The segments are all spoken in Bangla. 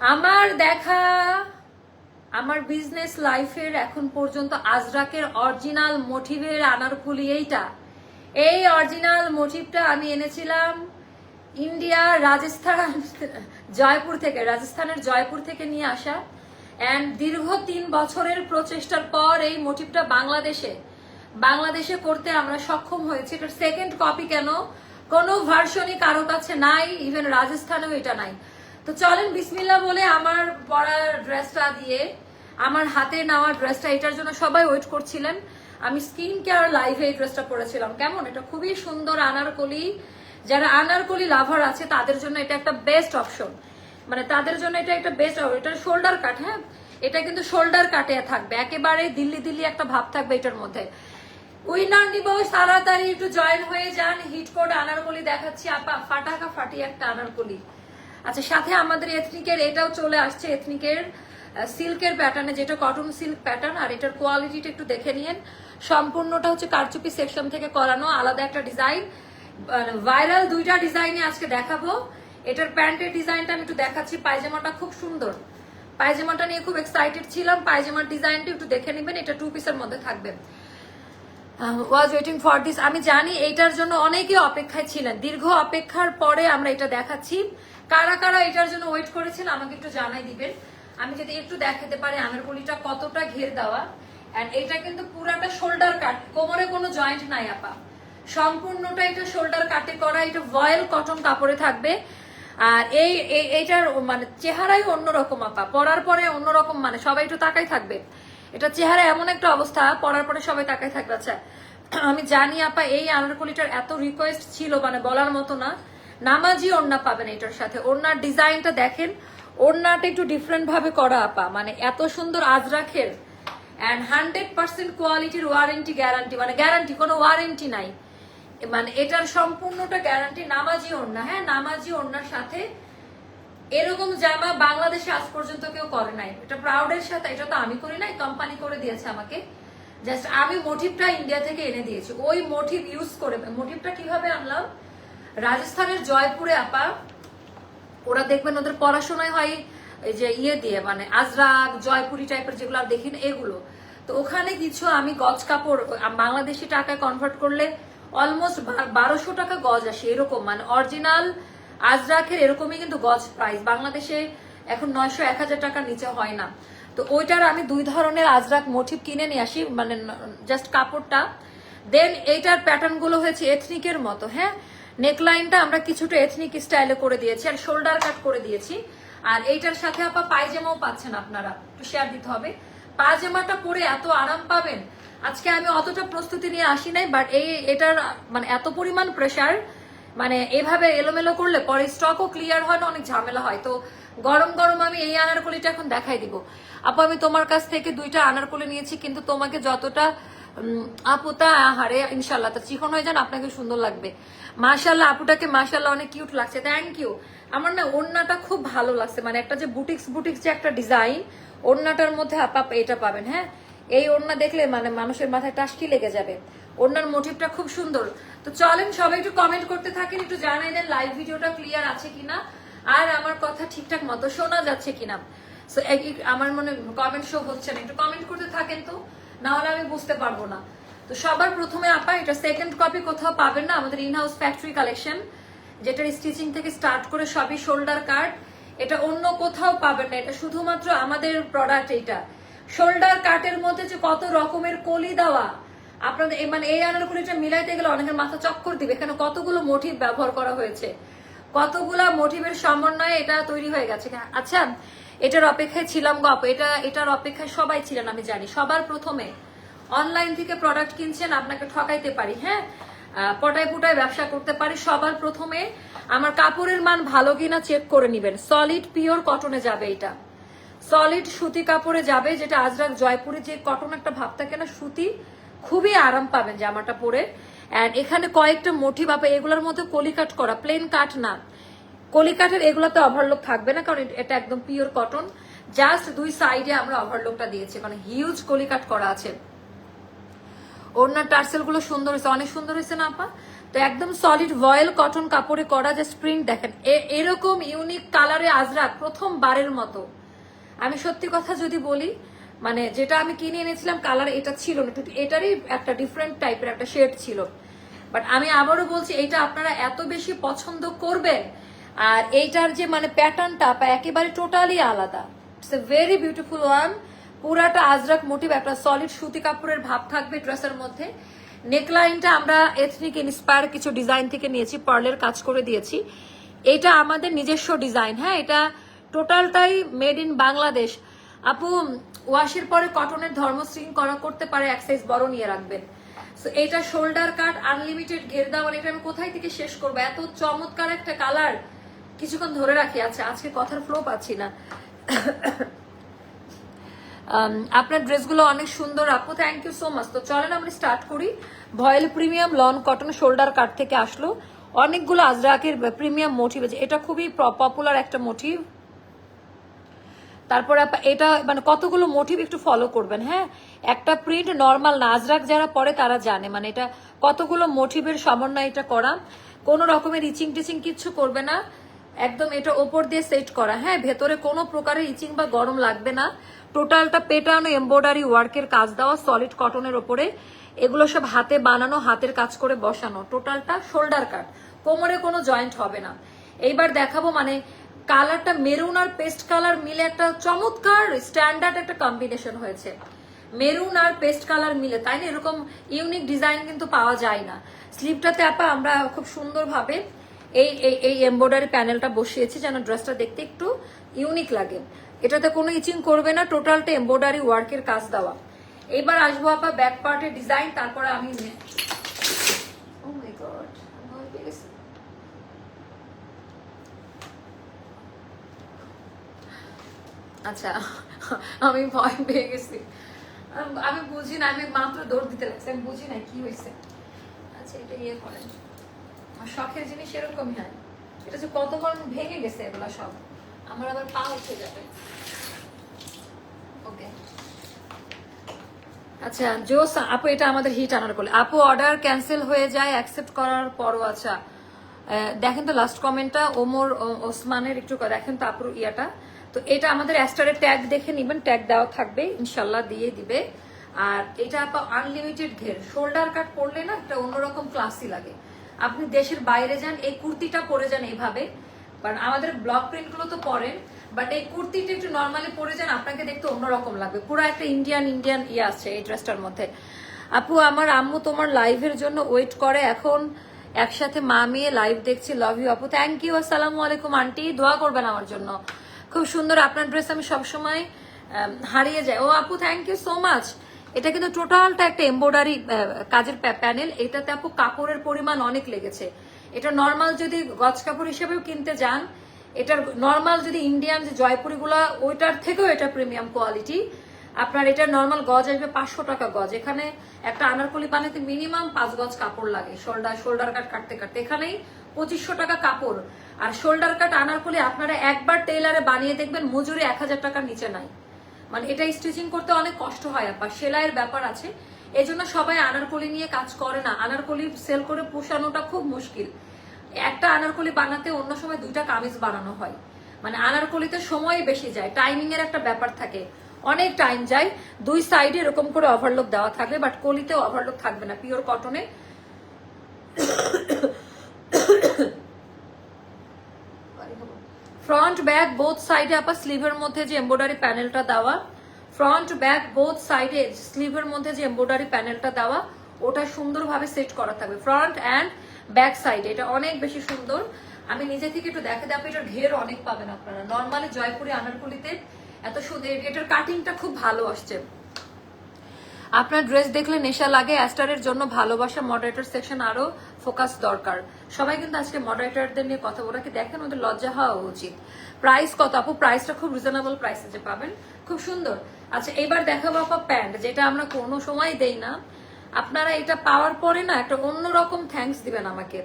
আমার দেখা, আমার বিজনেস লাইফের এখন পর্যন্ত আজরাকের অরিজিনাল মোটিভের আনারকুলি এইটা। এই অরিজিনাল মোটিভটা আমি এনেছিলাম ইন্ডিয়া রাজস্থান জয়পুর থেকে, রাজস্থানের জয়পুর থেকে নিয়ে আসা। অ্যান্ড দীর্ঘ তিন বছরের প্রচেষ্টার পর এই মোটিভটা বাংলাদেশে বাংলাদেশে করতে আমরা সক্ষম হয়েছি। এটার সেকেন্ড কপি কেন? কোনো ভার্সনই কারও কাছে নাই ইভেন রাজস্থানেও এটা নাই। তো চলেন বিসমিল্লা বলে আমার পরা ড্রেসটা দিয়ে, আমার হাতে নেওয়া ড্রেসটা, এটার জন্য সবাই ওয়েট করছিলেন। আমি স্কিন কেয়ার লাইভে এই ড্রেসটা পরেছিলাম। কেমন? এটা খুবই সুন্দর আনারকলি। যারা আনারকলি লাভার আছে, তাদের জন্য এটা একটা বেস্ট অপশন মানে তাদের জন্য এটা একটা বেস্ট এটা শোল্ডার কাট হ্যাঁ? এটা কিন্তু শোল্ডার কাটে থাকবে। একেবারে দিল্লি দিল্লি একটা ভাব থাকবে এটার মধ্যে। উইনার নিব, তাড়াতাড়ি একটু জয়েন হয়ে যান। হিট কোড আনারকলি দেখাচ্ছি। আপা, ফাটাকা ফাটি একটা আনারকলি। আচ্ছা সাথে আমাদের এথনিকের এটাও চলে আসছে এথনিকের সিল্কের প্যাটার্নে যেটা কটন সিল্ক প্যাটার্ন আর এটার কোয়ালিটিটা একটু দেখে নিন সম্পূর্ণটা হচ্ছে কারচুপি সেকশন থেকে করানো, আলাদা একটা ডিজাইন ভাইরাল দুইটা ডিজাইনে আজকে দেখাবো। এটার প্যান্টের ডিজাইনটা আমি একটু দেখাচ্ছি। পায়জামাটা খুব সুন্দর। পায়জামাটা নিয়ে খুব এক্সাইটেড ছিলাম। পায়জামার ডিজাইনটা একটু দেখে নেবেন। এটা টু পিসের মধ্যে থাকবে। ওয়াজ ওয়েটিং ফর দিস আমি জানি এইটার জন্য অনেকে অপেক্ষায় ছিলেন। দীর্ঘ অপেক্ষার পরে আমরা এটা দেখাচ্ছি। কারা কারা এটার জন্য ওয়েট করেছেন আমাকে একটু জানাই দিবেন। আমি যদি একটু দেখাতে পারি আমের কলিটা কতটা ঘের দেওয়া। এন্ড এটা কিন্তু পুরাটা শোল্ডার কাট কোমরে কোনো জয়েন্ট নাই, আপা। সম্পূর্ণটা এটা শোল্ডার কাটে করা, এটা ভয়েল কটন কাপড়ে থাকবে। আর এই- এইটার মানে চেহারাই অন্যরকম, আপা। পরার পরে অন্যরকম মানে সবাই একটু তাকাই থাকবে। এটা চেহারা এমন একটা অবস্থা, পরার পরে সবাই তাকাই থাকবে। আচ্ছা আমি জানি, আপা, এই আনারকলিটার এত রিকোয়েস্ট ছিল মানে বলার মতো না। নামাজি ওড়না পাবেন এটার সাথে। ওড়নার ডিজাইনটা দেখেন, ওড়নাটা একটু ডিফারেন্ট ভাবে করা, আপা। মানে এত সুন্দর আজরাখের অ্যান্ড হান্ড্রেড পার্সেন্ট কোয়ালিটির ওয়ারেন্টি গ্যারান্টি মানে গ্যারান্টি কোনো ওয়ারেন্টি নাই। মানে এটার সম্পূর্ণটা গ্যারান্টি নামাজি ওড়না। হ্যাঁ নামাজি ওড়নার সাথে এরকম জামা বাংলাদেশে আজ পর্যন্ত কেউ করে নাই। এটা প্রাউডের সাথে, এটা তো আমি করি নাই কোম্পানি করে দিয়েছে আমাকে। জাস্ট আমি মোটিভটা ইন্ডিয়া থেকে এনে দিয়েছি। ওই মোটিভ ইউজ করে মোটিভটা কীভাবে আনলাম? রাজস্থানের জয়পুরে আপা, ওরা দেখবেন ওদের পড়াশোনায় হয় এই যে ইয়ে দিয়ে মানে আজরাক জয়পুরি টাইপের যেগুলো আর দেখি না এগুলো। তো ওখানে কিছু আমি গজ কাপড় বাংলাদেশি টাকায় কনভার্ট করলে অলমোস্ট বারোশো টাকা গজ আসে, এরকম। মানে অরিজিনাল আজরাকের এরকমই কিন্তু গজ প্রাইস বাংলাদেশে এখন নয়শো এক হাজার টাকার নিচে হয় না। তো ওইটার আমি দুই ধরনের আজরাক মোটিভ কিনে নিয়ে আসি মানে জাস্ট কাপড়টা। দেন এইটার প্যাটার্নগুলো হয়েছে এথনিকের মতো হ্যাঁ? নেকলাইনটা আমরা কিছুটা এথনিক স্টাইলে করে দিয়েছি আর শোল্ডার কাট করে দিয়েছি। আর এইটার সাথে আপা পায়জামাও পাচ্ছেন আপনারা। একটু শেয়ার দিতে হবে। পায়জামাটা পরে এত আরাম পাবেন। আজকে আমি অতটা প্রস্তুতি নিয়ে আসি নাই বাট এই এটার মানে এত পরিমাণ প্রেসার মানে এভাবে এলোমেলো করলে পরে স্টকও ক্লিয়ার হয় না, অনেক ঝামেলা হয়। তো গরম গরম আমি এই আনারকলিটা এখন দেখাই দিব। আপু, আমি তোমার কাছ থেকে দুইটা আনারকলি নিয়েছি, কিন্তু তোমাকে যতটা উম, আপু তা হারে ইনশাল্লাহ তা চিকন হয়ে যান আপনাকে সুন্দর লাগবে। মাশাল্লাহ আপুটাকে মাশাল্লাহ অনেক কিউট লাগছে থ্যাংক ইউ আমার না ওড়নাটা খুব ভালো লাগছে মানে একটা যে বুটিক্স বুটিক্স যে একটা ডিজাইন ওড়নাটার মধ্যে আপা এটা পাবেন হ্যাঁ? এই ওড়না দেখলে মানে মানুষের মাথায় টাসকি লেগে যাবে। ওড়নার মোটিভটা খুব সুন্দর। তো চলেন সবাই একটু কমেন্ট করতে থাকেন একটু জানাই দেন লাইভ ভিডিওটা ক্লিয়ার আছে কিনা। আর আমার কথা ঠিকঠাক মতো শোনা যাচ্ছে কিনা। আমার মনে কমেন্ট শো হচ্ছে না একটু কমেন্ট করতে থাকেন তো। না হলে আমি বুঝতে পারব না। তো সবার প্রথমে আপা, এটা সেকেন্ড কপি কোথাও পাবেন না, আমাদের ইন হাউস ফ্যাক্টরি কালেকশন যেটার স্টিচিং থেকে স্টার্ট করে সবই শোল্ডার কাট এটা অন্য কোথাও পাবেন না, এটা শুধুমাত্র আমাদের প্রোডাক্ট এইটা। শোল্ডার কাটের মধ্যে যে কত রকমের কলি দেওয়া, আপনাদের মানে এই আনারকুলিটা মিলাইতে গেলে অনেকের মাথা চক্কর দিবে এখানে কতগুলো মোটিভ ব্যবহার করা হয়েছে, কতগুলা মোটিভের সমন্বয়ে এটা তৈরি হয়ে গেছে। আচ্ছা এটার অপেক্ষায় ছিলাম গপ এটা, এটার অপেক্ষায় সবাই ছিলেন, আমি জানি। সবার প্রথমে অনলাইন থেকে প্রোডাক্ট কিনছেন, আপনাকে ঠকাইতে পারি হ্যাঁ? পটায় পুটায় ব্যবসা করতে পারি, সবার প্রথমে আমার কাপড়ের মান ভালো কিনা চেক করে নিবেন। সলিড পিওর কটনে যাবে এটা। সলিড সুতি কাপড়ে যাবে, যেটা আজরাক জয়পুরে যে কটন একটা ভাব থাকে না, সুতি, খুবই আরাম পাবেন জামাটা পরে। অ্যান্ড এখানে কয়েকটা মোটিভ আপা, এগুলোর মধ্যে কলি কাট করা প্লেন কাট না। কলি কাঠের এগুলোতে ওভারলোক থাকবে না, কারণ এটা একদম পিওর কটন জাস্ট দুই সাইডে আমরা ওভারলোকটা দিয়েছি মানে হিউজ কলি কাট করা আছে। ওড়নার টার্সেলগুলো সুন্দর হয়েছে, অনেক সুন্দর হয়েছে না, আপা? তো একদম সলিড ভয়েল কটন কাপড়ে করা যে প্রিন্ট দেখেন এরকম ইউনিক কালারে আজরাক প্রথমবারের মতো। আমি সত্যি কথা যদি বলি মানে যেটা আমি কিনে এনেছিলাম কালার এটা ছিল না এটারই একটা ডিফারেন্ট টাইপের একটা শেড ছিল। বাট আমি আবারও বলছি এটা আপনারা এত বেশি পছন্দ করবেন আর এইটার যে মানে প্যাটার্নটা একেবারে টোটালি আলাদা। It's a very beautiful one পুরাটা আজরাক মোটিভ একটা সলিড সুতি কাপড়ের ভাব থাকবে ড্রেসের মধ্যে। নেকলাইনটা আমরা এথনিক ইন্সপায়ার কিছু ডিজাইন থেকে নিয়েছি পার্লের কাজ করে দিয়েছি। এটা আমাদের নিজস্ব ডিজাইন হ্যাঁ? এটা টোটালটাই মেড ইন বাংলাদেশ। আপু ওয়াশের পরে কটনের ধর্মশ্রিং করা করতে পারে এক সাইজ বড় নিয়ে রাখবেন। So, এটা শোল্ডার কাট আনলিমিটেড ঘের দেওয়ার এটা আমি কোথায় থেকে শেষ করব? এত চমৎকার একটা কালার কিছুক্ষণ ধরে রাখি। আচ্ছা আজকে কথার ফ্লো পাচ্ছি না। আপনার ড্রেসগুলো অনেক সুন্দর। আপু থ্যাংক ইউ সো মাচ তো চলেন আমরা স্টার্ট করি। Voile premium lawn cotton shoulder cut থেকে আসলো। অনেকগুলো আজরাকের প্রিমিয়াম মোটিভ আছে। এটা খুবই পপুলার একটা মোটিভ তারপর এটা মানে কতগুলো মোটিভ একটু ফলো করবেন হ্যাঁ? একটা প্রিন্ট নর্মাল না। আজরাক যারা পরে তারা জানে। মানে এটা কতগুলো মোটিভের সমন্বয় এটা করা। কোনো রকমের রিচিং টিচিং কিচ্ছু করবে না। একদম এটা ওপর দিয়ে সেট করা। হ্যাঁ ভেতরে কোনো প্রকারের ইচিং বা গরম লাগবে না। টোটালটা পেটানো এমব্রয়ডারি ওয়ার্কের কাজ দেওয়া সলিড কটনের ওপরে। এগুলো সব হাতে বানানো, হাতের কাজ করে বসানো। টোটালটা শোল্ডার কাট কোমরে কোনো জয়েন্ট হবে না। এইবার দেখাবো মানে কালারটা মেরুন আর পেস্ট কালার মিলে একটা চমৎকার স্ট্যান্ডার্ড একটা কম্বিনেশন হয়েছে। মেরুন আর পেস্ট কালার মিলে, তাই না? এরকম ইউনিক ডিজাইন কিন্তু পাওয়া যায় না। স্লিপটাতে আপা, আমরা খুব সুন্দরভাবে এই এই এমব্রয়ডারি প্যানেলটা বসিয়েছি যেন ড্রেসটা দেখতে একটু ইউনিক লাগে। এটাতে কোনো ইচিং করবে না টোটালটা এমব্রয়ডারি ওয়ার্কের কাজ দেওয়া। এইবার আসব আপা ব্যাক পার্টের ডিজাইন তারপরে আমি Oh। আচ্ছা আমি ভয় পেয়ে গেছি। আমি বুঝি না, আমি মাত্র দৌড় দিতে লাগছি, আমি বুঝি না কি হয়েছে। আচ্ছা এটা ইয়ে করেন। আর শখের জিনিস এরকমই হয়। এটা যে কতক্ষণ ভেঙে গেছে এগুলো সব, আমার আবার পা উঠে যাবে। ওকে আচ্ছা জোস, আপু, এটা আমাদের হিট আনার করলে আপু অর্ডার ক্যান্সেল হয়ে যায় অ্যাকসেপ্ট করার পরও আচ্ছা। দেখেন তো লাস্ট কমেন্টটা ওমর ওসমানের একটু দেখেন তো আপুর ইয়াটা। তো এটা আমাদের অ্যাস্টারের ট্যাগ দেখে নিবেন ট্যাগ দেওয়া থাকবে, ইনশাল্লাহ দিয়ে দিবে। আর এটা আপা আনলিমিটেড ঘের। শোল্ডার কাট পরলে না একটা অন্যরকম ক্লাসই লাগে। আপনি দেশের বাইরে যান, এই কুর্তিটা পরে যান এইভাবে। বাট আমাদের ব্লক প্রিন্টগুলো তো পরেন বাট এই কুর্তিটা একটু নর্মালি পরে যান, আপনাকে দেখতে অন্যরকম লাগবে। পুরো একটা ইন্ডিয়ান ইন্ডিয়ান ইয়ে আছে এই ড্রেসটার মধ্যে। আপু, আমার আম্মু তোমার লাইভের জন্য ওয়েট করে এখন। একসাথে মা মেয়ে লাইভ দেখছি লাভ ইউ আপু। থ্যাংক ইউ আসসালামু আলাইকুম, আন্টি। দোয়া করবেন আমার জন্য। খুব সুন্দর আপনার ড্রেস আমি সবসময় হারিয়ে যাই। ও আপু থ্যাংক ইউ সো মাচ এটা কিন্তু টোটালটা একটা এমব্রয়ডারি কাজের প্যানেল। এটাতে আপু কাপড়ের পরিমাণ অনেক লেগেছে। এটা নর্মাল যদি গজ কাপড় হিসেবেও কিনতে যান, এটার নর্মাল যদি ইন্ডিয়ান যে জয়পুরিগুলো, ওইটার থেকেও এটা প্রিমিয়াম কোয়ালিটি আপনার এটা নর্মাল গজ আসবে পাঁচশো টাকা গজ। এখানে একটা আনারকলি বানাতে মিনিমাম পাঁচ গজ কাপড় লাগে শোল্ডার শোল্ডার কাট কাটতে কাটতে। এখানেই পঁচিশশো টাকা কাপড়। আর শোল্ডার কাট আনারকলি আপনারা একবার টেইলারে বানিয়ে দেখবেন, মজুরি এক হাজার টাকার নিচে নাই। মানে এটা স্টিচিং করতে অনেক কষ্ট হয়, আপা। সেলাইয়ের ব্যাপার আছে। এই জন্য সবাই আনারকলি নিয়ে কাজ করে না। আনারকলি সেল করে পোষানোটা খুব মুশকিল। একটা আনারকলি বানাতে অন্য সময় দুইটা কামিজ বানানো হয়। মানে আনারকলিতে সময় বেশি যায় টাইমিং এর একটা ব্যাপার থাকে। অনেক টাইম যায়, দুই সাইডে এরকম করে ওভারলোক দেওয়া থাকবে বাট কলিতে ওভারলোক থাকবে না। পিওর কটনে ফ্রন্ট ব্যাক বোথ সাইডে আপা স্লিভের মধ্যে যে এমব্রয়ডারি প্যানেলটা দেওয়া। ফ্রন্ট ব্যাক বোথ সাইডে স্লিভের মধ্যে যে এমব্রয়ডারি প্যানেলটা দেওয়া, ওটা সুন্দরভাবে সেট করা থাকবে। ফ্রন্ট অ্যান্ড ব্যাক সাইডে এটা অনেক বেশি সুন্দর। আমি নিজে থেকে একটু দেখে দেবো, এটার ঘের অনেক পাবেন আপনারা। নর্মালি জয়পুরি আনারকুলিতে এত সুন্দর এটার কাটিংটা খুব ভালো আসছে। আপনার ড্রেস দেখলে নেশা লাগে অ্যাস্টারের জন্য ভালোবাসা মডারেটর সেকশন আরও ফোকাস দরকার। সবাই কিন্তু আজকে মডারেটারদের নিয়ে কথা বলা কি দেখেন ওদের লজ্জা হওয়া উচিত। প্রাইস কত? আপু প্রাইসটা খুব রিজনেবল প্রাইসে যে পাবেন। খুব সুন্দর। আচ্ছা এবার দেখাবো আপা প্যান্ট যেটা আমরা কোনো সময় দেই না। আপনারা এটা পাওয়ার পরে না একটা অন্যরকম থ্যাঙ্কস দিবেন আমাকে।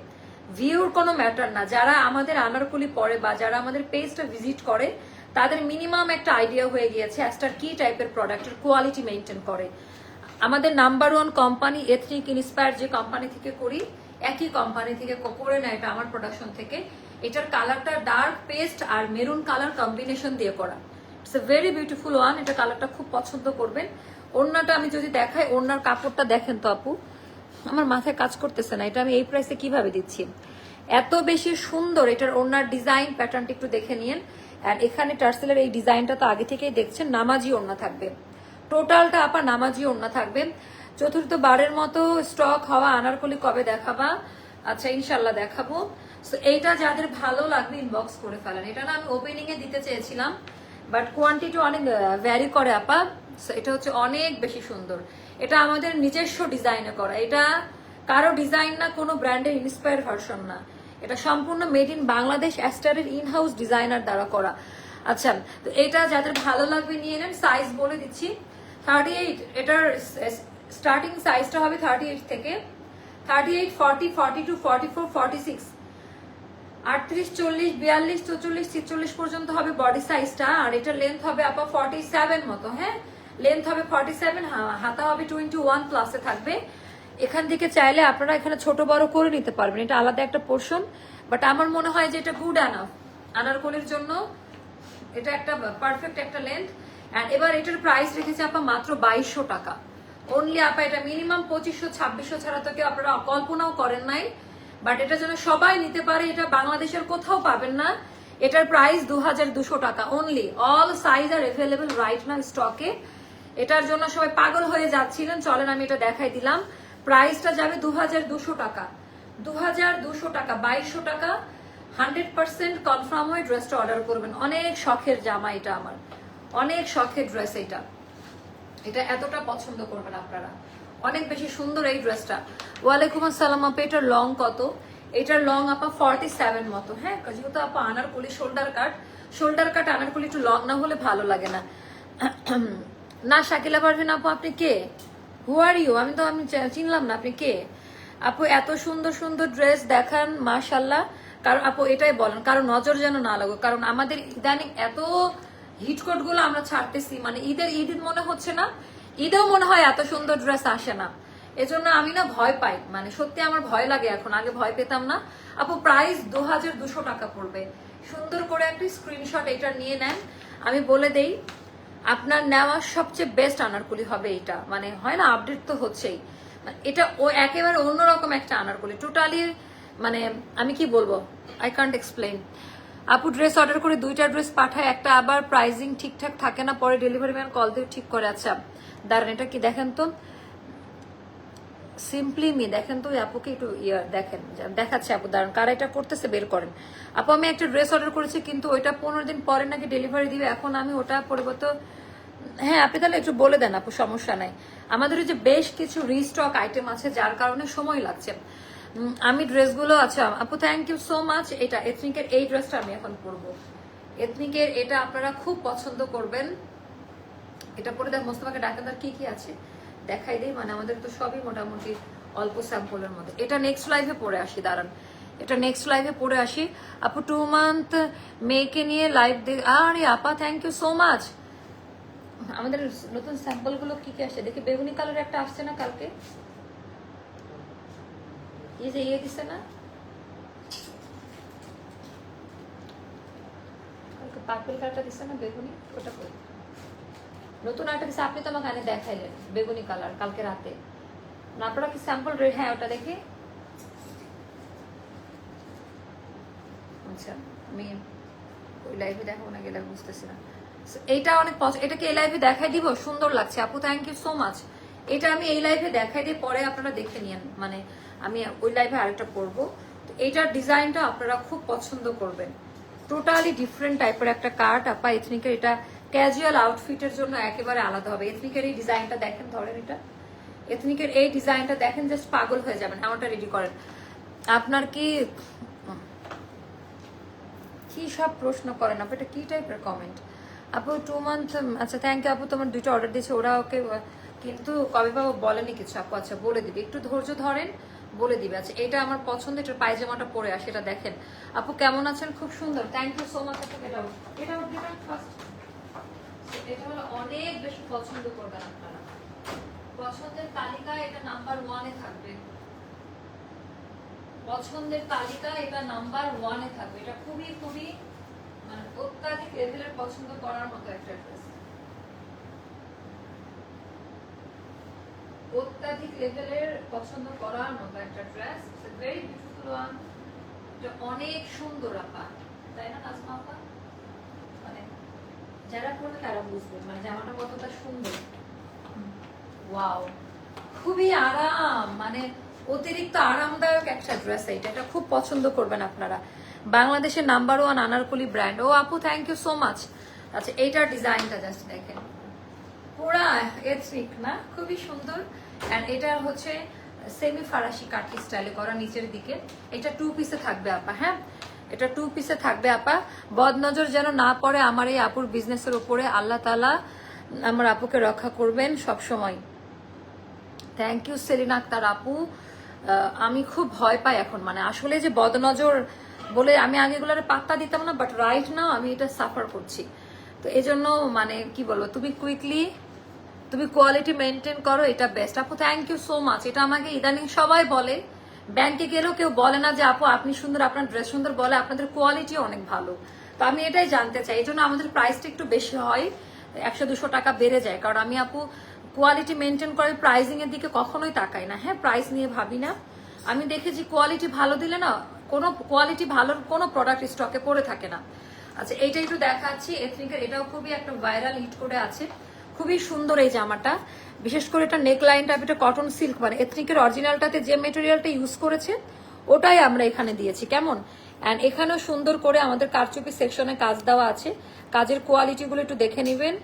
ভিউর কোনো ম্যাটার না। যারা আমাদের আনারকুলি পরে বা যারা আমাদের পেজটা ভিজিট করে, তাদের মিনিমাম একটা আইডিয়া হয়ে গিয়েছে অ্যাস্টার কি টাইপের প্রোডাক্টের কোয়ালিটি মেনটেন করে। আমাদের number one company ethnic inspire যে কোম্পানি থেকে করি একই কোম্পানি থেকে করে না এটা আমার প্রোডাকশন থেকে। এটার কালারটা ডার্ক পেস্ট আর মেরুন কালার কম্বিনেশন দিয়ে করা। It's a very beautiful one এটা কালারটা খুব পছন্দ করবেন। ওড়নাটা আমি যদি দেখাই, ওড়নার কাপড়টা দেখেন তো আপু। আমার মাথায় কাজ করতেছে না, এটা আমি এই প্রাইসে কীভাবে দিচ্ছি? এত বেশি সুন্দর এটার ওড়নার ডিজাইন প্যাটার্নটা একটু দেখে নিন আর এখানে টার্সেলের এই ডিজাইনটা তো আগে থেকেই দেখছেন, নামাজি ওড়না থাকবে। টোটালটা আপা নামাজি ওড়না থাকবে চতুর্থ বারের মতো স্টক হওয়া আনারকলি কবে দেখাবা? আচ্ছা ইনশাল্লাহ দেখাবো। So, এইটা যাদের ভালো লাগবে ইনবক্স করে ফেলেন এটা না আমি ওপেনিং এ দিতে চেয়েছিলাম বাট কোয়ান্টিটি অনেক ভ্যারি করে আপা। এটা হচ্ছে অনেক বেশি সুন্দর। এটা আমাদের নিজস্ব ডিজাইনে করা। এটা কারও ডিজাইন না কোনো ব্র্যান্ডের ইন্সপায়ার ভার্সন না। এটা সম্পূর্ণ মেড ইন বাংলাদেশ অ্যাস্টারের ইন হাউস ডিজাইনার দ্বারা করা। আচ্ছা তো এটা যাদের ভালো লাগবে নিয়ে নেন। সাইজ বলে দিচ্ছি। থার্টি এইট এটার স্টার্টিং সাইজটা হবে থার্টি এইট থেকে thirty eight forty forty two forty four forty six আটত্রিশ, চল্লিশ, বিয়াল্লিশ, চৌচল্লিশ, ছিচল্লিশ পর্যন্ত হবে বডি সাইজটা আর এটা লেন্থ হবে আপা ফর্টি সেভেন মতো হ্যাঁ? লেন্থ হবে ফর্টি সেভেন হাতা হবে টোয়েন্টি ওয়ান প্লাসে থাকবে। এখান থেকে চাইলে আপনারা এখানে ছোট বড় করে নিতে পারবেন, এটা আলাদা একটা পোর্শন বাট আমার মনে হয় যে এটা গুড অ্যানাফ আনারকলির জন্য। এটা একটা পারফেক্ট একটা লেন্থ এবার এটার প্রাইস রেখেছে আপা মাত্র বাইশশো টাকা। অনলি আপা, এটা মিনিমাম পঁচিশশো, ছাব্বিশশো ছাড়া তো কেউ আপনারা কল্পনাও করেন নাই। বাট এটা যেন সবাই নিতে পারে, এটা বাংলাদেশের কোথাও পাবেন না। এটার প্রাইস দু হাজার দুশো টাকা অনলি অল সাইজ আর অ্যাভেলেবল রাইট না স্টকে এটার জন্য সবাই পাগল হয়ে যাচ্ছিলেন। চলেন আমি এটা দেখাই দিলাম। প্রাইসটা যাবে দু হাজার দুশো টাকা। দু হাজার দুশো টাকা, বাইশশো টাকা। হান্ড্রেড পার্সেন্ট কনফার্ম হয়ে ড্রেসটা অর্ডার করবেন। অনেক শখের জামা এটা আমার। অনেক শখের ড্রেস এটা। এটা এতটা পছন্দ করবেন আপনারা। অনেক বেশি সুন্দর এই ড্রেসটা। ওয়ালাইকুম আসসালাম, আপা, এটার লং কত? এটার লং আপা ফর্টি সেভেন মতো। হ্যাঁ যেহেতু আপা anarkali shoulder cut shoulder cut anarkali একটু লং না হলে ভালো লাগে না। না, শাকিলা পারবেন আপু, আপনি কে? হু আর ইউ আমি তো, আমি চিনলাম না, আপনি কে? আপু, এত সুন্দর সুন্দর ড্রেস দেখান মাশাল্লাহ কারণ আপু এটাই বলেন কারণ নজর যেন না লাগো কারণ আমাদের ইদানিং এত হিটকোটগুলো আমরা ছাড়তেছি। মানে ঈদের, ঈদ ঈদ মনে হচ্ছে না, ঈদেও মনে হয় এত সুন্দর ড্রেস আসে না। এজন্য আমি না ভয় পাই। মানে সত্যি আমার ভয় লাগে এখন, আগে ভয় পেতাম না। আপু প্রাইস দু হাজার দুশো টাকা পড়বে। সুন্দর করে একটি স্ক্রিনশট এটা নিয়ে নেন। আমি বলে দেই, আপনার নেওয়া সবচেয়ে বেস্ট আনারকুলি হবে এটা। মানে হয় না আপডেট তো হচ্ছেই। মানে এটা ও একেবারে অন্যরকম একটা আনারকুলি। টোটালি মানে আমি কি বলব? আই কান্ট এক্সপ্লেন আপু ড্রেস অর্ডার করে দুইটা ড্রেস পাঠায়, একটা আবার প্রাইজিং ঠিকঠাক থাকে না, পরে ডেলিভারি ম্যান কল দিয়ে ঠিক করে। আচ্ছা দাঁড়ান, এটা কি দেখেন তো? সিম্পলি মি দেখেন তো আপুকে একটু ইয়ে দেখেন দেখাচ্ছে আপু, দাঁড়ান, কারা এটা করতেছে বের করেন। আপু, আমি একটা ড্রেস অর্ডার করেছি, কিন্তু ওইটা পনেরো দিন পরে নাকি ডেলিভারি দিবে, এখন আমি ওটা পরিবর্তন হ্যাঁ আপনি তাহলে একটু বলে দেন আপু, সমস্যা নাই। আমাদের যে বেশ কিছু রিস্টক আইটেম আছে, যার কারণে সময় লাগছে। আমি ড্রেসগুলো আচ্ছা আপু থ্যাংক ইউ সো মাচ এটা এথনিকের এই ড্রেসটা আমি এখন পরবো। এথনিকের এটা আপনারা খুব পছন্দ করবেন। এটা পরে দেখ, মোস্তফাকে ডাকাতার কি কি আছে? দেখাই দিই মানে আমাদের তো সবই মোটামুটি অল্প স্যাম্পলের মধ্যে। এটা নেক্সট লাইভে পরে আসি, দাঁড়ান। এটা নেক্সট লাইভে পড়ে আসি। আপু টু মান্থ মেয়েকে নিয়ে লাইভ দে আরে আপা থ্যাংক ইউ সো মাচ আমাদের নতুন স্যাম্পলগুলো কি কি আসছে? দেখি, বেগুনি কালার একটা আসছে না কালকে? এই যে দিছে? নতুন একটা দিছে আপনি তো আমাকে আনে দেখাইলেন বেগুনি কালার কালকে রাতে আপনারা কি স্যাম্পল হ্যাঁ ওটা দেখি আচ্ছা আমি ওই লাইভে দেখাবো না গেলে বুঝতেছি না এইটা অনেক পছন্দ এটা কি এই লাইভে দেখাই দিব সুন্দর লাগছে আপু থ্যাংক ইউ সো মাচ এটা আমি এই লাইভে দেখাই দিয়ে পরে আপনারা দেখে নিয়েন মানে আমি ওই লাইভে আরেকটা করব। তো এইটার ডিজাইনটা আপনারা খুব পছন্দ করবেন। টোটালি ডিফারেন্ট টাইপের একটা কার্ড আপা এথনিকের এটা ক্যাজুয়াল আউটফিটের জন্য একেবারে আলাদা হবে। এথনিকের এই ডিজাইনটা দেখেন, ধরেন এটা। এথনিকের এই ডিজাইনটা দেখেন জাস্ট পাগল হয়ে যাবেন আমারটা রেডি করেন। আপনার কি কি সব প্রশ্ন করেন আপু? এটা কি টাইপের কমেন্ট আপু টু মান্থ আচ্ছা থ্যাংক ইউ আপু, তোমার দুইটা অর্ডার দিয়েছে। ওরা ওকে, কিন্তু কবে পাবো বলেনি কিছু। আপু আচ্ছা বলে দিবে। একটু ধৈর্য ধরেন। বলে দিবে। আচ্ছা এটা আমার পছন্দ, এটার পায়জামাটা পরে আসে, এটা দেখেন। আপু, কেমন আছেন? খুব সুন্দর। থ্যাংক ইউ সো মাচ আপু এটাও এটা অনেক বেশি পছন্দ করবেন আপনারা। পছন্দের তালিকায় এটা নাম্বার ওয়ানে থাকবে। পছন্দের তালিকা এটা নাম্বার ওয়ানে থাকবে। এটা খুবই খুবই মানে অত্যাধিক লেভেলের পছন্দ করার মতো একটা ড্রেস অত্যাধিক লেভেলের পছন্দ করার মতো একটা ড্রেস ভেরি বিউটিফুল ওয়ান এটা অনেক সুন্দর, আপা। তাই না, নাজমা আপা? মানে যারা পড়বে তারা বুঝবে। মানে জামাটা কতটা সুন্দর। ওয়াও খুবই আরাম। মানে অতিরিক্ত আরামদায়ক একটা ড্রেস এইটা এটা খুব পছন্দ করবেন আপনারা। বাংলাদেশের নাম্বার ওয়ান আনারকলি ব্র্যান্ড ও আপু থ্যাংক ইউ সো মাচ আচ্ছা এইটার ডিজাইনটা জাস্ট দেখেন। পুরা এথনিক না? খুবই সুন্দর। অ্যান্ড এটা হচ্ছে সেমি ফারাসি কাঠি স্টাইলে করা নিচের দিকে। এটা টু পিসে থাকবে আপা হ্যাঁ? এটা টু পিসে থাকবে আপা। বদনজর যেন না পড়ে আমার এই আপুর বিজনেসের উপরে। আল্লাহ তালা আমার আপুকে রক্ষা করবেন সব সময় থ্যাংক ইউ সেলিনা আক্তার আপু আমি খুব ভয় পাই এখন। মানে আসলে যে বদনজর বলে আমি আগে আগেগুলোর পাত্তা দিতাম না বাট রাইট নাও আমি এটা সাফার করছি। তো এই জন্য মানে কি বলব, তুমি কুইকলি তুমি কোয়ালিটি মেনটেন করো, এটা বেস্ট আপু থ্যাংক ইউ সো মাচ এটা আমাকে ইদানিং সবাই বলে। ব্যাংকে গেলেও কেউ বলে না যে, আপু, আপনি সুন্দর, আপনার ড্রেস সুন্দর বলে, আপনাদের কোয়ালিটি অনেক ভালো। তো আমি এটাই জানতে চাই। এই জন্য আমাদের প্রাইসটা একটু বেশি হয়, একশো দুশো টাকা বেড়ে যায়। কারণ আমি, আপু কোয়ালিটি মেনটেন করে প্রাইসিং এর দিকে কখনোই তাকাই না। হ্যাঁ প্রাইস নিয়ে ভাবি না। আমি দেখেছি কোয়ালিটি ভালো দিলে না, কোনো কোয়ালিটি ভালো, কোনো প্রোডাক্ট স্টকে পড়ে থাকে না। আচ্ছা এইটা একটু দেখাচ্ছি। এথনিকের এটাও খুবই একটা ভাইরাল হিট করে আছে। খুবই সুন্দর এই জামাটা। বিশেষ করে এটা নেক লাইনটা এটা কটন সিল্ক মানে এথনিকের অরিজিনালটাতে যে মেটেরিয়ালটা ইউজ করেছে, ওটাই আমরা এখানে দিয়েছি। কেমন? অ্যান্ড এখানেও সুন্দর করে আমাদের কারচুপি সেকশনে কাজ দেওয়া আছে। কাজের কোয়ালিটিগুলো একটু দেখে নেবেন।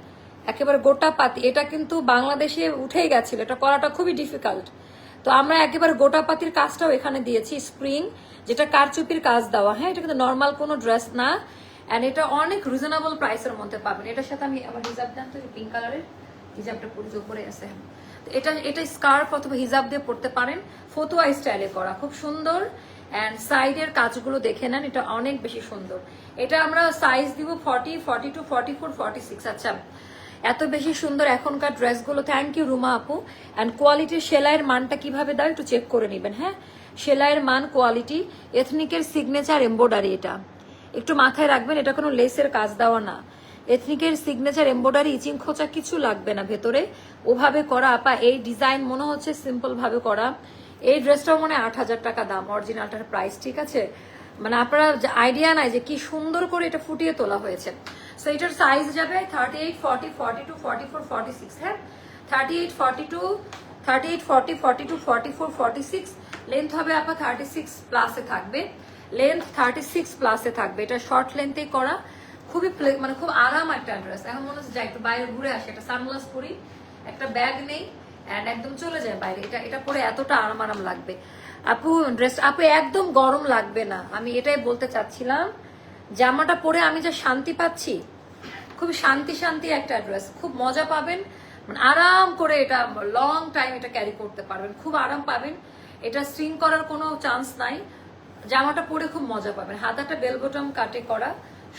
একেবারে গোটা পাতি, এটা কিন্তু বাংলাদেশে উঠেই গেছিল, এটা করাটা খুবই ডিফিকাল্ট তো আমরা একেবারে গোটা পাতির কাজটাও এখানে দিয়েছি স্প্রিং যেটা কারচুপির কাজ দেওয়া। হ্যাঁ এটা কিন্তু নর্মাল কোনো ড্রেস না। অ্যান্ড এটা অনেক রিজনেবল প্রাইসের মধ্যে পাবেন। এটার সাথে আমি আমার হিজাব দেন তো পিঙ্ক কালারের হিজাবটা পুরো উপরে আছে। এটা এটা স্কার্ফ অথবা হিজাব দিয়ে পড়তে পারেন। ফতুয়া স্টাইলে করা। খুব সুন্দর। অ্যান্ড সাইডের কাজগুলো দেখে নেন। এটা অনেক বেশি সুন্দর। এটা আমরা সাইজ দিব forty forty two forty four forty six আচ্ছা এত বেশি সুন্দর এখনকার ড্রেসগুলো। থ্যাংক ইউ রুমা আপু। অ্যান্ড কোয়ালিটির সেলাইয়ের মানটা কীভাবে দাও একটু চেক করে নেবেন হ্যাঁ? সেলাইয়ের মান কোয়ালিটি এথনিকের সিগনেচার এম্বোডারি এটা। একটু মাথায় রাখবেন, এটা কোনো লেসের কাজ দেওয়া না। এথনিকের সিগনেচার, এম্বোডারি, ইচিং খোঁচা কিছু লাগবে না ভেতরে। ওভাবে করা, আপা, এই ডিজাইন মনে হচ্ছে সিম্পল ভাবে করা। এই ড্রেসটাও মনে হয় আট হাজার টাকা দাম, অরিজিনালটার প্রাইস, ঠিক আছে? মানে আপনারা আইডিয়া নাই যে কি সুন্দর করে এটা ফুটিয়ে তোলা হয়েছে। সো এটার সাইজ যাবে thirty eight forty forty two forty four forty six হ্যাঁ? Thirty eight forty two thirty eight forty forty two forty four forty six length হবে আপনার থার্টি সিক্স প্লাসে থাকবে। লেন্থ থার্টি সিক্স প্লাসে থাকবে। এটা শর্ট লেন্থেই করা। খুবই মানে খুব আরাম একটা ড্রেস এখন মনে হচ্ছে যাই একটু বাইরে ঘুরে আসে। একটা সানগ্লাস পরি, একটা ব্যাগ নেই অ্যান্ড একদম চলে যায় বাইরে। এটা এটা পরে এতটা আরাম আরাম লাগবে। আপু ড্রেস আপু, একদম গরম লাগবে না। আমি এটাই বলতে চাচ্ছিলাম। জামাটা পরে আমি যা শান্তি পাচ্ছি, খুব শান্তি শান্তি একটা ড্রেস খুব মজা পাবেন। মানে আরাম করে এটা লং টাইম এটা ক্যারি করতে পারবেন। খুব আরাম পাবেন। এটা স্ট্রিং করার কোনো চান্স নাই। জামাটা পরে খুব মজা পাবেন। হাতাটা বেল বটম কাটে করা,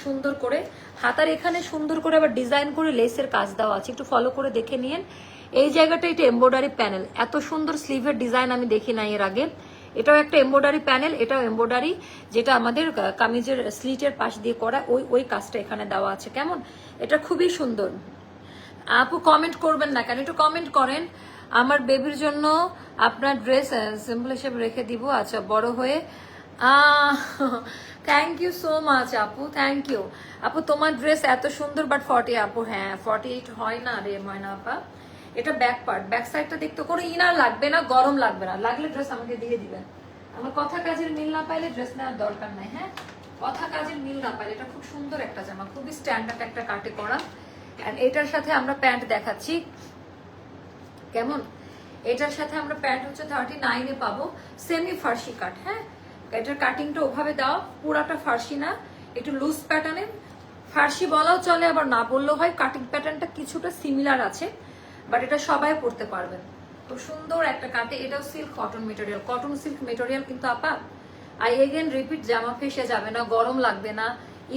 সুন্দর করে। হাতার এখানে সুন্দর করে আবার ডিজাইন করে লেসের কাজ দেওয়া আছে। একটু ফলো করে দেখে নিন এই জায়গাটা এটা এমব্রয়ডারি প্যানেল এত সুন্দর স্লিভের ডিজাইন আমি দেখি নাই এর আগে। এটাও একটা এমব্রয়ডারি প্যানেল এটাও এমব্রয়ডারি যেটা আমাদের কামিজের স্লিটের পাশ দিয়ে করা। ওই ওই কাজটা এখানে দেওয়া আছে। কেমন? এটা খুবই সুন্দর। আপু কমেন্ট করবেন না কেন? একটু কমেন্ট করেন। আমার বেবির জন্য আপনার ড্রেস সিম্পল হিসেবে রেখে দিব। আচ্ছা বড় হয়ে থ্যাংক ইউ সো মাচ আপু থ্যাংক ইউ আপু, তোমার ড্রেস এত সুন্দর বাট ফর্টি আপু হ্যাঁ ফর্টি এইট হয় না রে ময়না আপা। এটা ব্যাক পার্ট ব্যাক সাইডটা দেখতে কোনো ইনার লাগবে না, গরম লাগবে না। লাগলে ড্রেস আমাকে দিয়ে দিবেন। আমার কথা কাজের মিল না পাইলে ড্রেস নেওয়ার দরকার নাই হ্যাঁ? কথা কাজের মিল না পাইলে, এটা খুব সুন্দর একটা জামা, খুবই স্ট্যান্ডার্ড একটা কাটে করা। অ্যান্ড এটার সাথে আমরা প্যান্ট দেখাচ্ছি। কেমন? এটার সাথে আমরা প্যান্ট হচ্ছে থার্টি নাইনে পাবো সেমি ফার্সি কাট হ্যাঁ? এটার কাটিংটা ওভাবে দাও, পুরাটা ফার্সি না, একটু লুজ প্যাটার্নে ফার্সি বলাও চলে, আবার না বললেও হয় কাটিং প্যাটার্নটা কিছুটা সিমিলার আছে বাট এটা সবাই পড়তে পারবেন তো সুন্দর একটা কাটে এটাও silk cotton material cotton silk material কিন্তু আপা আই এগেন রিপিট জামা ফেসে যাবে না, গরম লাগবে না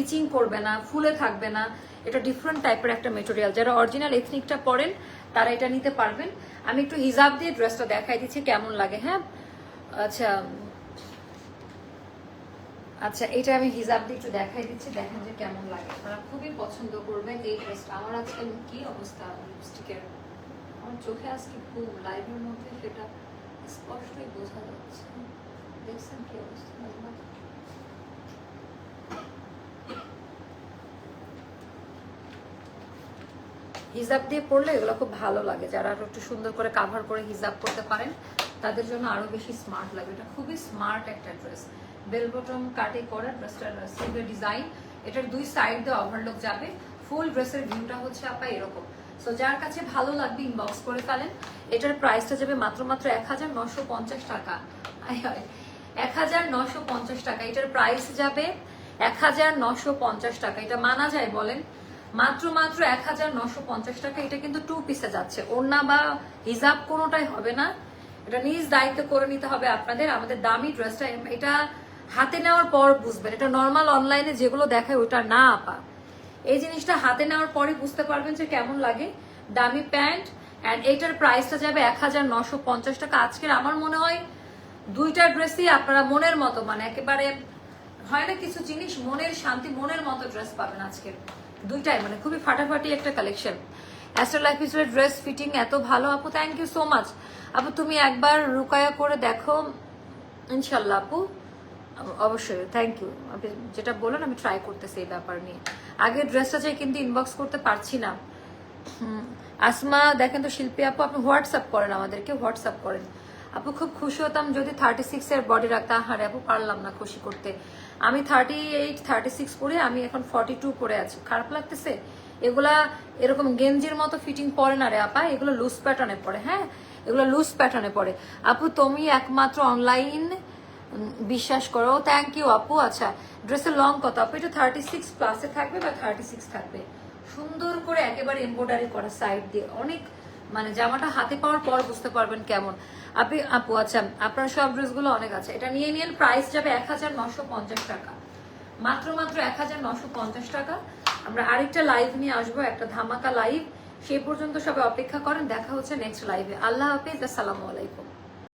ইচিং করবে না, ফুলে থাকবে না। এটা ডিফারেন্ট টাইপের একটা মেটেরিয়াল যারা অরিজিনাল এথনিকটা পরেন, তারা এটা নিতে পারবেন। আমি একটু হিজাব দিয়ে ড্রেসটা দেখাই দিচ্ছি, কেমন লাগে হ্যাঁ? আচ্ছা আচ্ছা এটা আমি হিজাব দিয়ে একটু দেখাই দিচ্ছি, দেখেন যে কেমন লাগে। আপনারা খুবই পছন্দ করবেন এই ড্রেসটা। আমার আজকাল কি অবস্থা লিপস্টিকের আমার চোখে আজকে খুব লাইভের মধ্যে সেটা স্পষ্টই বোঝা যাচ্ছে। দেখছেন কি অবস্থা? হিজাব দিয়ে পড়লে এগুলো খুব ভালো লাগে। যারা আরও একটু সুন্দর করে কাভার করে হিজাব করতে পারেন, তাদের জন্য আরও বেশি স্মার্ট লাগে। এটা খুবই স্মার্ট একটা ড্রেস বেল বটম কাটে করা ড্রেসটার সিঙ্গেল ডিজাইন এটার দুই সাইড দিয়ে ওভারলুক যাবে। ফুল ড্রেসের ভিউটা হচ্ছে আপা এরকম। সো যার কাছে ভালো লাগবে ইনবক্স করে ফেলেন। এটার প্রাইসটা যাবে মাত্র মাত্র এক হাজার নশো পঞ্চাশ টাকা। এক হাজার নশো পঞ্চাশ টাকা। এটার প্রাইস যাবে এক হাজার নশো পঞ্চাশ টাকা। এটা মানা যায় বলেন। মাত্র মাত্র এক হাজার নশো পঞ্চাশ টাকা। এটা কিন্তু টু পিসে যাচ্ছে। ওড়না বা হিজাব কোনোটাই হবে না। এটা নিজ দায়িত্ব করে নিতে হবে আপনাদের। আমাদের দামি ড্রেসটা এটা হাতে নেওয়ার পর বুঝবেন। এটা নর্মাল অনলাইনে যেগুলো দেখায় ওটা না, আপা। এই জিনিসটা হাতে নেওয়ার পরে বুঝতে পারবেন যে কেমন লাগে। দামি প্যান্ট অ্যান্ড এইটার প্রাইসটা যাবে এক হাজার নশো পঞ্চাশ টাকা। আজকের আমার মনে হয় দুইটা ড্রেসই আপনারা মনের মতো মানে একেবারে হয় না কিছু জিনিস মনের শান্তি, মনের মতো ড্রেস পাবেন আজকের। দুইটাই মানে খুবই ফাটাফাটি একটা কালেকশন অ্যাস্ট্রো লাইফ স্টাইলের ড্রেস ফিটিং এত ভালো, আপু থ্যাংক ইউ সো মাচ আপু, তুমি একবার রুকায়া করে দেখো, ইনশাল্লাহ, আপু। অবশ্যই থ্যাংক ইউ আপনি যেটা বললেন আমি ট্রাই করতেছি এই ব্যাপার নিয়ে। আগে ড্রেসটা চাই কিন্তু ইনবক্স করতে পারছি না। আসমা, দেখেন তো শিল্পী আপু, আপনি হোয়াটসঅ্যাপ করেন আমাদেরকে হোয়াটসঅ্যাপ করেন। আপু, খুব খুশি হতাম যদি থার্টি সিক্স এর বডি রাখতাম হারে আপু, পারলাম না খুশি করতে। আমি থার্টি এইট থার্টি সিক্স পরে, আমি এখন ফর্টি টু পরে আছি। খারাপ লাগতেছে? এগুলা এরকম গেঞ্জির মতো ফিটিং পরে না রে আপা, এগুলো লুজ প্যাটার্নে পড়ে হ্যাঁ? এগুলো লুজ প্যাটার্নে পড়ে আপু, তুমি একমাত্র অনলাইন বিশ্বাস করো। থ্যাংক ইউ আপু। আচ্ছা ড্রেসের লং কত? আপু, এটা থার্টি সিক্স প্লাসে থাকবে বা থার্টি সিক্স থাকবে? সুন্দর করে একেবারে এমব্রয়ডারি করা সাইড দিয়ে। অনেক মানে জামাটা হাতে পাওয়ার পর বুঝতে পারবেন কেমন। আপনি, আপু আচ্ছা আপনার সব ড্রেসগুলো অনেক আছে। এটা নিয়ে নিয়ে প্রাইস যাবে এক হাজার নশো পঞ্চাশ টাকা। মাত্র মাত্র এক হাজার নশো পঞ্চাশ টাকা। আমরা আরেকটা লাইভ নিয়ে আসব, একটা ধামাকা লাইভ সেই পর্যন্ত সবাই অপেক্ষা করেন। দেখা হচ্ছে নেক্সট লাইভে আল্লাহ হাফিজ, আসসালামু আলাইকুম।